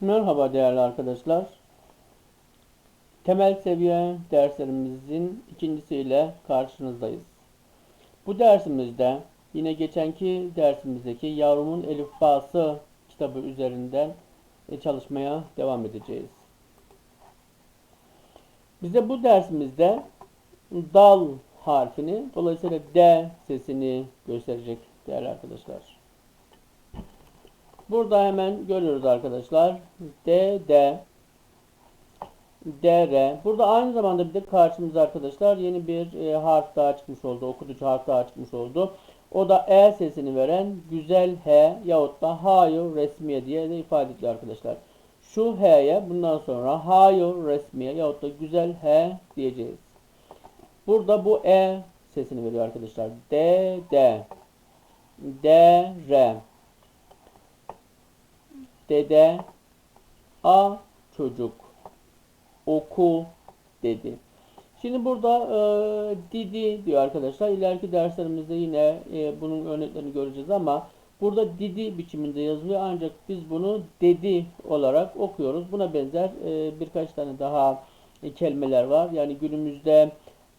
Merhaba değerli arkadaşlar. Temel seviye derslerimizin ikincisiyle karşınızdayız. Bu dersimizde yine geçenki dersimizdeki Yavrumun Elifbası kitabı üzerinden e, çalışmaya devam edeceğiz. Bize bu dersimizde dal harfini dolayısıyla D sesini gösterecek değerli arkadaşlar. Burada hemen görüyoruz arkadaşlar. D, D, D, R. Burada aynı zamanda bir de karşımıza arkadaşlar yeni bir e, harf daha çıkmış oldu. Okutucu harf daha çıkmış oldu. O da E sesini veren güzel H yahut da hayır resmiye diye de ifade ediliyor arkadaşlar. Şu H'ye bundan sonra hayır resmiye yahut da güzel H diyeceğiz. Burada bu E sesini veriyor arkadaşlar. D, D, D, R. Dede, a çocuk, oku dedi. Şimdi burada e, didi diyor arkadaşlar. İleriki derslerimizde yine e, bunun örneklerini göreceğiz ama burada didi biçiminde yazılıyor ancak biz bunu dedi olarak okuyoruz. Buna benzer e, birkaç tane daha e, kelimeler var. Yani günümüzde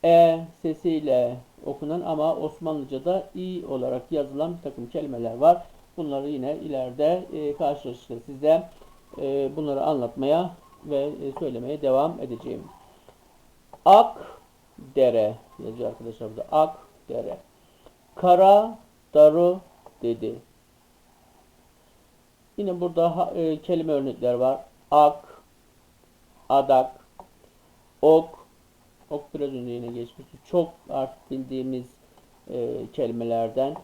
e sesiyle okunan ama Osmanlıca'da i olarak yazılan bir takım kelimeler var. Bunları yine ileride e, karşılaştıkça size e, bunları anlatmaya ve e, söylemeye devam edeceğim. Ak dere yazıyor arkadaşlar burada. Ak dere. Kara darı dedi. Yine burada e, kelime örnekler var. Ak, adak, ok. Ok biraz önce yine geçmişti. Çok artık bildiğimiz e, kelimelerden.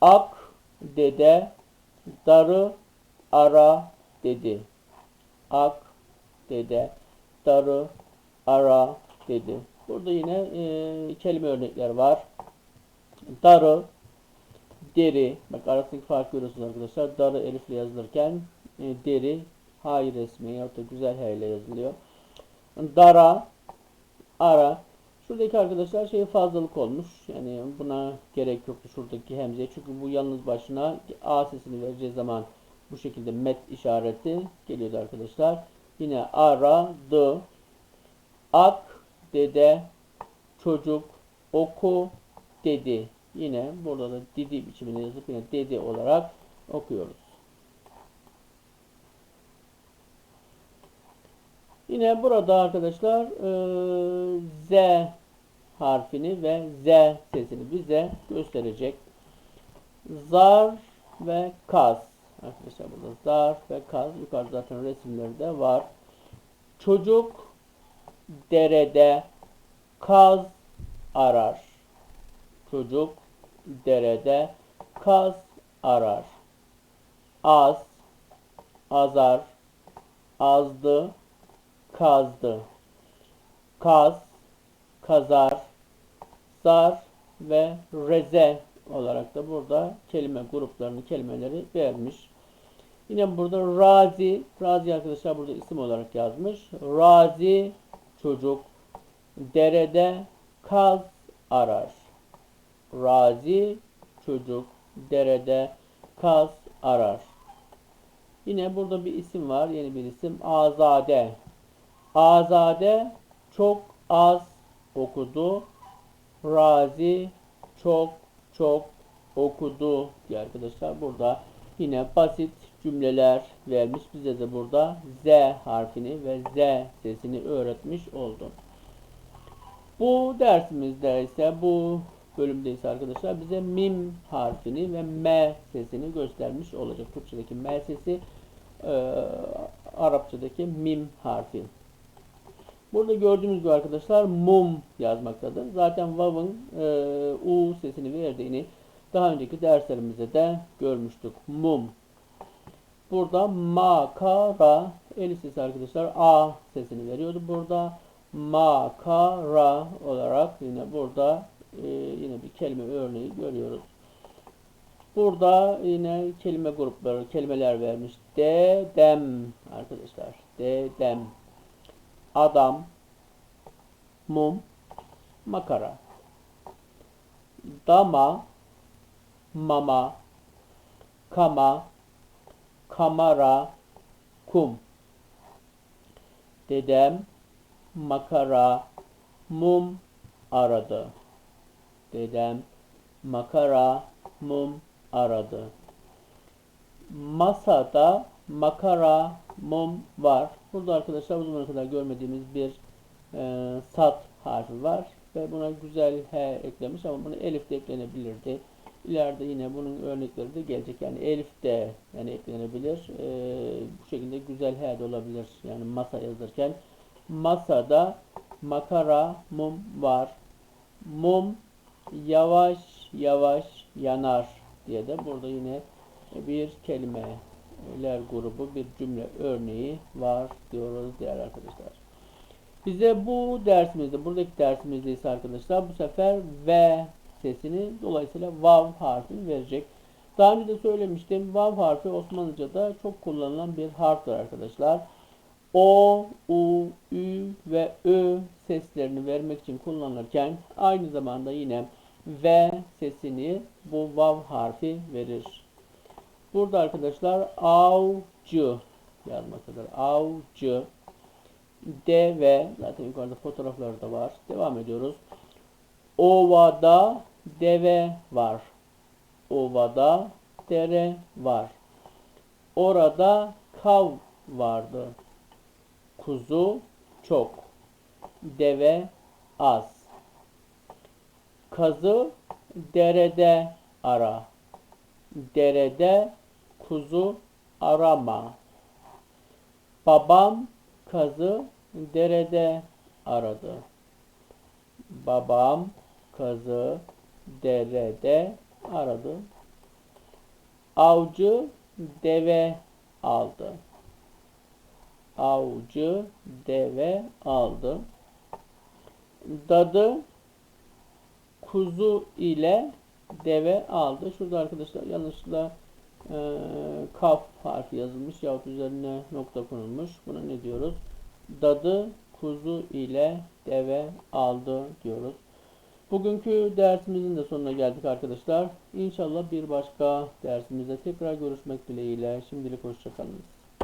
Ak dede darı ara dedi. Ak dede darı ara dedi. Burada yine e, kelime örnekler var. Darı deri bak arasındaki fark görüyorsunuz arkadaşlar. Darı elifle yazılırken e, deri hay resmi ya da güzel H ile yazılıyor. Dara ara Şuradaki arkadaşlar şey fazlalık olmuş. Yani buna gerek yoktu şuradaki hemzeye. Çünkü bu yalnız başına A sesini vereceği zaman bu şekilde met işareti geliyordu arkadaşlar. Yine aradı. Ak dede çocuk oku dedi. Yine burada da didi biçimini yazıp yine dedi olarak okuyoruz. Yine burada arkadaşlar e, Z harfini ve Z sesini bize gösterecek. Zar ve kaz. Arkadaşlar burada zar ve kaz. Yukarıda zaten resimleri de var. Çocuk derede kaz arar. Çocuk derede kaz arar. Az, azar, azdı, kazdı. Kaz, kazar, zar ve reze olarak da burada kelime gruplarını, kelimeleri vermiş. Yine burada razi, razi arkadaşlar burada isim olarak yazmış. Razi çocuk derede kaz arar. Razi çocuk derede kaz arar. Yine burada bir isim var, yeni bir isim. Azade. Azade çok az okudu. Razi çok çok okudu diye arkadaşlar. Burada yine basit cümleler vermiş. Bize de burada Z harfini ve Z sesini öğretmiş oldu. Bu dersimizde ise bu bölümde ise arkadaşlar bize mim harfini ve m sesini göstermiş olacak. Türkçedeki m sesi, e, Arapçadaki mim harfi. Burada gördüğümüz gibi arkadaşlar mum yazmaktadır. Zaten vav'ın e, u sesini verdiğini daha önceki derslerimizde de görmüştük. Mum. Burada makara elif sesi arkadaşlar a sesini veriyordu. Burada makara olarak yine burada e, yine bir kelime örneği görüyoruz. Burada yine kelime grupları, kelimeler vermiş. Dedem arkadaşlar. Dedem adam, mum, makara. Dama, mama, kama, kamera, kum. Dedem makara, mum aradı. Dedem makara, mum aradı. Masada makara, mum var. Burada arkadaşlar bu zamana kadar görmediğimiz bir e, sat harfi var. Ve buna güzel H eklemiş ama bunu elif de eklenebilirdi. İleride yine bunun örnekleri de gelecek. Yani elif de yani eklenebilir. E, bu şekilde güzel H de olabilir. Yani masa yazırken. Masada makara, mum var. Mum yavaş yavaş yanar diye de burada yine bir kelimeler grubu bir cümle örneği var diyoruz değerli arkadaşlar. Bize bu dersimizde, buradaki dersimizde ise arkadaşlar bu sefer V sesini dolayısıyla vav harfini verecek. Daha önce de söylemiştim. Vav harfi Osmanlıca'da çok kullanılan bir harftir arkadaşlar. O, U, Ü ve Ö seslerini vermek için kullanılırken aynı zamanda yine V sesini bu vav harfi verir. Burada arkadaşlar avcı yazmaktadır. Avcı deve zaten yukarıda fotoğrafları da var. Devam ediyoruz. Ovada deve var. Ovada dere var. Orada kav vardı. Kuzu çok. Deve az. Kazı derede ara. Derede kuzu arama. Babam kazı derede aradı. Babam kazı derede aradı. Avcı deve aldı. Avcı deve aldı. Dadı kuzu ile deve aldı. Şurada arkadaşlar yanlışlıkla e, kaf harfi yazılmış yahut üzerine nokta konulmuş. Buna ne diyoruz? Dadı kuzu ile deve aldı diyoruz. Bugünkü dersimizin de sonuna geldik arkadaşlar. İnşallah bir başka dersimizde tekrar görüşmek dileğiyle. Şimdilik hoşçakalın.